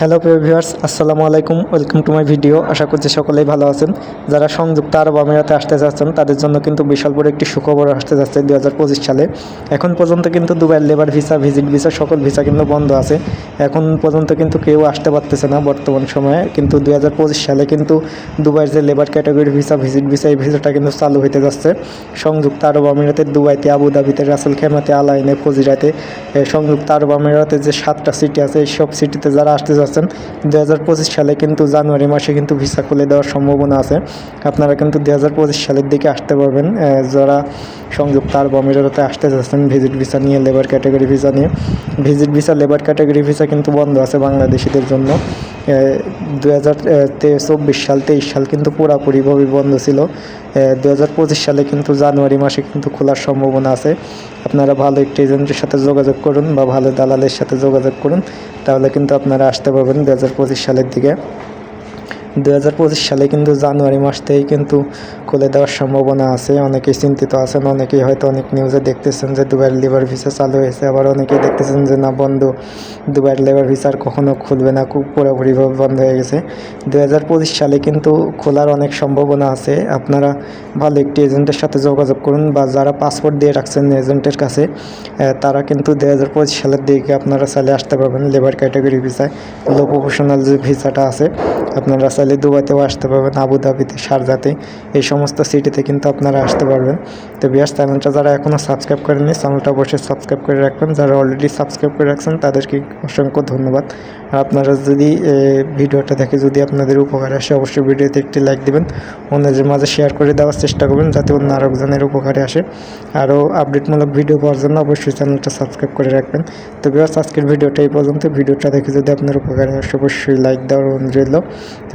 Hello viewers আসসালামু আলাইকুম। Welcome to my video আশা করছি সকলেই ভালো আছেন। যারা সংযুক্ত আরব আমিরাতে আসতে যাচ্ছেন, তাদের জন্য কিন্তু বিশাল বড় একটি সুখবর আসতে যাচ্ছে দু পঁচিশ সালে। এখন পর্যন্ত কিন্তু দুবাইয়ের লেবার ভিসা ভিজিট ভিসা সকল ভিসা কিন্তু বন্ধ আছে। এখন পর্যন্ত কিন্তু কেউ আসতে পারতেছে না বর্তমান সময়ে। কিন্তু দু পঁচিশ সালে কিন্তু দুবাইয়ের যে labour category visa visit visa এই ভিসাটা কিন্তু চালু হতে যাচ্ছে। সংযুক্ত আরব আমিরাতের দুবাইতে, আবুধাবিতে, রাসেল খেমাতে আলাইনে ফজিরাতে সংযুক্ত আরব আমিরাতের যে সাতটা সিটি আছে, এই সব সিটিতে যারা আসতে যাচ্ছেন দু হাজার পঁচিশ সালে কিন্তু জানুয়ারি মাসে কিন্তু ভিসা খুলে দেওয়ার সম্ভাবনা আছে। আপনারা কিন্তু দু হাজার পঁচিশ সালের দিকে আসতে পারবেন। যারা সংযুক্ত আরব আমিরাতে আসতে যাচ্ছেন ভিজিট ভিসা নিয়ে লেবার ক্যাটাগরি ভিসা নিয়ে। Visit visa labour category visa কিন্তু বন্ধ আছে বাংলাদেশিদের জন্য। দু হাজার চব্বিশ সাল, তেইশ সাল কিন্তু পুরাপুরিভাবে বন্ধ ছিল। দু হাজার পঁচিশ সালে কিন্তু জানুয়ারি মাসে কিন্তু খোলার সম্ভাবনা আছে। আপনারা ভালো একটি এজেন্টের সাথে যোগাযোগ করুন বা ভালো দালালের সাথে যোগাযোগ করুন, তাহলে কিন্তু আপনারা আসতে পারবেন দু সালের দিকে। দু হাজার পঁচিশ সালে কিন্তু জানুয়ারি মাস থেকেই কিন্তু খুলে দেওয়ার সম্ভাবনা আছে। অনেকেই চিন্তিত আছেন, অনেকেই হয়তো অনেক নিউজে দেখতেছেন যে দুবাইয়ের লেবার ভিসা চালু হয়েছে। আবার অনেকেই দেখতেছেন যে না, বন্ধ। দুবাইয়ের লেবার ভিসা আর কখনো খুলবে না, খুব পুরোপুরিভাবে বন্ধ হয়ে গেছে। দু হাজার পঁচিশ সালে কিন্তু খোলার অনেক সম্ভাবনা আছে। আপনারা ভালো একটি এজেন্টের সাথে যোগাযোগ করুন বা যারা পাসপোর্ট দিয়ে রাখছেন এজেন্টের কাছে তারা কিন্তু দু হাজার পঁচিশ সালের দিকে আপনারা চাইলে আসতে পারবেন লেবার ক্যাটাগরি ভিসায় লো প্রফেশনাল যে ভিসাটা আছে, আপনারা দুবাইতেও আসতে পারবেন, আবুধাবিতে শারজাতে এই সমস্ত সিটিতে কিন্তু আপনারা আসতে পারবেন। তো বিয়াস চ্যানেলটা যারা এখনও সাবস্ক্রাইব করেননি চ্যানেলটা অবশ্যই সাবস্ক্রাইব করে রাখবেন। যারা অলরেডি সাবস্ক্রাইব করে রাখছেন, তাদেরকে অসংখ্য ধন্যবাদ। আর আপনারা যদি ভিডিওটা দেখে যদি আপনাদের উপকার আসে, অবশ্যই ভিডিওতে একটি লাইক দিবেন। অন্যদের মাঝে শেয়ার করে দেওয়ার চেষ্টা করবেন, যাতে অন্য আরেকজনের উপকারে আসে। আরও আপডেটমূলক ভিডিও পাওয়ার জন্য অবশ্যই চ্যানেলটা সাবস্ক্রাইব করে রাখবেন। তো বিয়াস আজকের ভিডিওটা এই পর্যন্ত। ভিডিওটা দেখে যদি আপনার উপকারে আসে, অবশ্যই লাইক দেওয়ার অনুরোধ রইল। তো